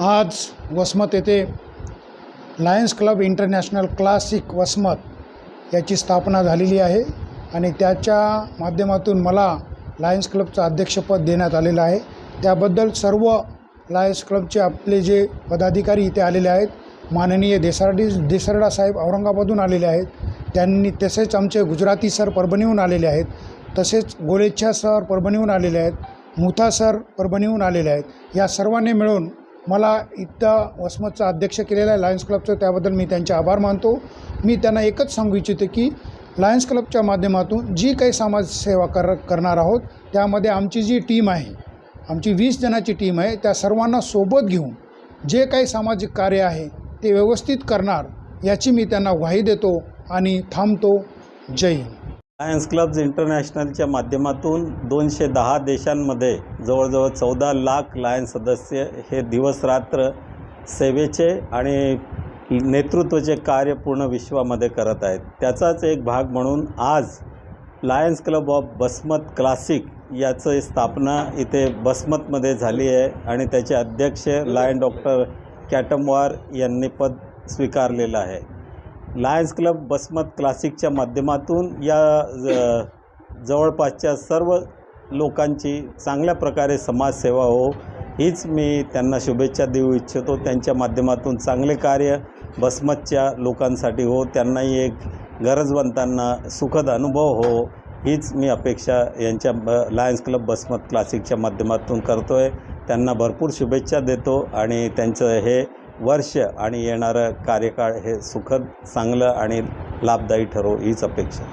आज वसमत येथे Lions Club International Classic Vasmat याची स्थापना झालेली आहे आणि त्याच्या माध्यमातून मला लायन्स क्लबचं अध्यक्षपद देण्यात आलेलं आहे. त्याबद्दल सर्व लायन्स क्लबचे आपले जे पदाधिकारी इथे आलेले आहेत माननीय देसारडी देसरडा साहेब औरंगाबादहून आलेले आहेत. त्यांनी तसेच आमचे गुजराती सर परभणीहून आलेले आहेत तसेच गोलेच्छा सर परभणीहून आलेले आहेत मुथा सर परभणीहून आलेले आहेत. या सर्वांनी मिळून मला इथं वसमतचा अध्यक्ष केलेला आहे लायन्स क्लबचं त्याबद्दल मी त्यांचे आभार मानतो. मी त्यांना एकच सांगू इच्छिते की लायन्स क्लबच्या माध्यमातून जी काही समाजसेवा कर करणार आहोत त्यामध्ये आमची जी टीम आहे आमची वीस जणाची टीम आहे त्या सर्वांना सोबत घेऊन जे काही सामाजिक कार्य आहे ते व्यवस्थित करणार याची मी त्यांना ग्वाही देतो आणि थांबतो. जय हिंद. लायन्स क्लब्ज इंटरनॅशनलच्या माध्यमातून दोनशे दहा देशांमध्ये जवळजवळ चौदा लाख लायन सदस्य हे दिवसरात्र सेवेचे आणि नेतृत्वाचे कार्य पूर्ण विश्वामध्ये करत आहेत. त्याचाच एक भाग म्हणून आज Lions Club of Basmat Classic याचं स्थापना इथे बसमतमध्ये झाली आहे आणि त्याचे अध्यक्ष लायन डॉक्टर कॅटमवार यांनी पद स्वीकारलेलं आहे. लायन्स क्लब बसमत क्लासिकच्या माध्यमातून या ज- जवळपासच्या सर्व लोकांची चांगल्या प्रकारे समाजसेवा हो. हीच मी त्यांना शुभेच्छा देऊ इच्छितो. त्यांच्या माध्यमातून चांगले कार्य बसमतच्या लोकांसाठी हो. त्यांनाही एक गरजवंतांना सुखद अनुभव हो. हीच मी अपेक्षा यांच्या ब लायन्स क्लब बसमत क्लासिकच्या माध्यमातून करतो आहे त्यांना भरपूर शुभेच्छा देतो आणि त्यांचं हे वर्ष आणि येणारं कार्यकाळ हे सुखद चांगलं आणि लाभदायी ठरो हीच अपेक्षा